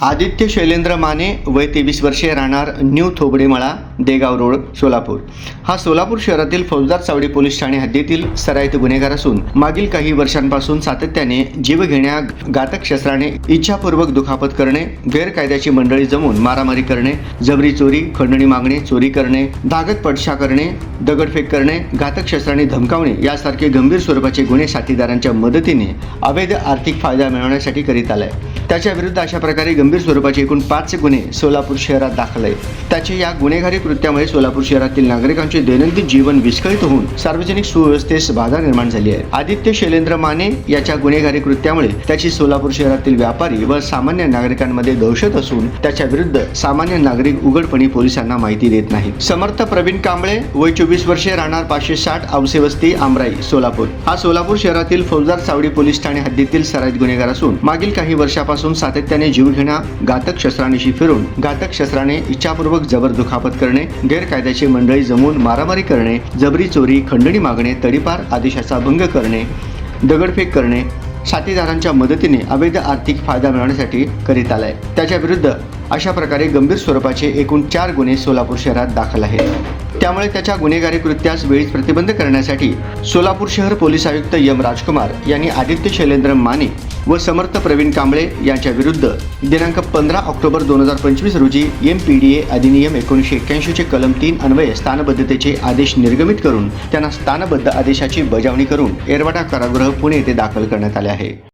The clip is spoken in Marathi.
आदित्य शैलेंद्र माने वय तेवीस वर्षे राहणार न्यू थोबडेमळा देगाव रोड सोलापूर. हा सोलापूर शहरातील फौजदार चावडी पोलीस ठाणे हद्दीतील सराईत गुन्हेगार असून मागील काही वर्षांपासून सातत्याने जीवघेण्या घातक शस्त्राने इच्छापूर्वक दुखापत करणे गैरकायद्याची मंडळी जमून मारामारी करणे जबरी चोरी खंडणी मागणे चोरी करणे धागत पडशा करणे दगडफेक करणे घातक शस्त्राने धमकावणे यासारखे गंभीर स्वरूपाचे गुन्हे साथीदारांच्या मदतीने अवैध आर्थिक फायदा मिळवण्यासाठी करीत आलाय. त्याच्या विरुद्ध अशा प्रकारे गंभीर स्वरूपाचे एकूण पाच गुन्हे सोलापूर शहरात दाखल आहेत. त्याचे या गुन्हेगारी कृत्यामुळे सोलापूर शहरातील नागरिकांचे दैनंदिन जीवन विस्कळीत होऊन सार्वजनिक सुव्यवस्थेस बाधा निर्माण झाली आहे. आदित्य शैलेंद्र माने याच्या गुन्हेगारी कृत्यामुळे त्याची सोलापूर शहरातील व्यापारी व सामान्य नागरिकांमध्ये दहशत असून त्याच्या विरुद्ध सामान्य नागरिक उघडपणे पोलिसांना माहिती देत नाही समर्थ प्रवीण कांबळे वय चोवीस वर्षे राहणार पाचशे साठ औसे वस्ती आमराई सोलापूर. हा सोलापूर शहरातील फौजदार चावडी पोलीस ठाणे हद्दीतील सराईत गुन्हेगार असून मागील काही वर्षापासून सातत्याने जीवघेणा घातक शस्त्रांशी फिरून घातक शस्त्राने इच्छापूर्वक जबर दुखापत करणे गैरकायद्याची मंडळी जमवून मारामारी करणे जबरी चोरी खंडणी मागणे तडीपार आदेशाचा भंग करणे दगडफेक करणे साथीदारांच्या मदतीने अवैध आर्थिक फायदा मिळवण्यासाठी करीत आलाय. त्याच्या विरुद्ध अशा प्रकारे गंभीर स्वरूपाचे एकूण चार गुन्हे सोलापूर शहरात दाखल आहेत. त्यामुळे त्याच्या गुन्हेगारी कृत्यास वेळीच प्रतिबंध करण्यासाठी सोलापूर शहर पोलीस आयुक्त यम राजकुमार यांनी आदित्य शैलेंद्र माने व समर्थ प्रवीण कांबळे यांच्या विरुद्ध दिनांक पंधरा ऑक्टोबर दोन हजार पंचवीस रोजी एम पी डी ए अधिनियम एकोणीसशे एक्क्याऐंशीचे कलम तीन अन्वये स्थानबद्धतेचे आदेश निर्गमित करून त्यांना स्थानबद्ध आदेशाची बजावणी करून एरवाडा कारागृह पुणे येथे दाखल करण्यात आले आहे.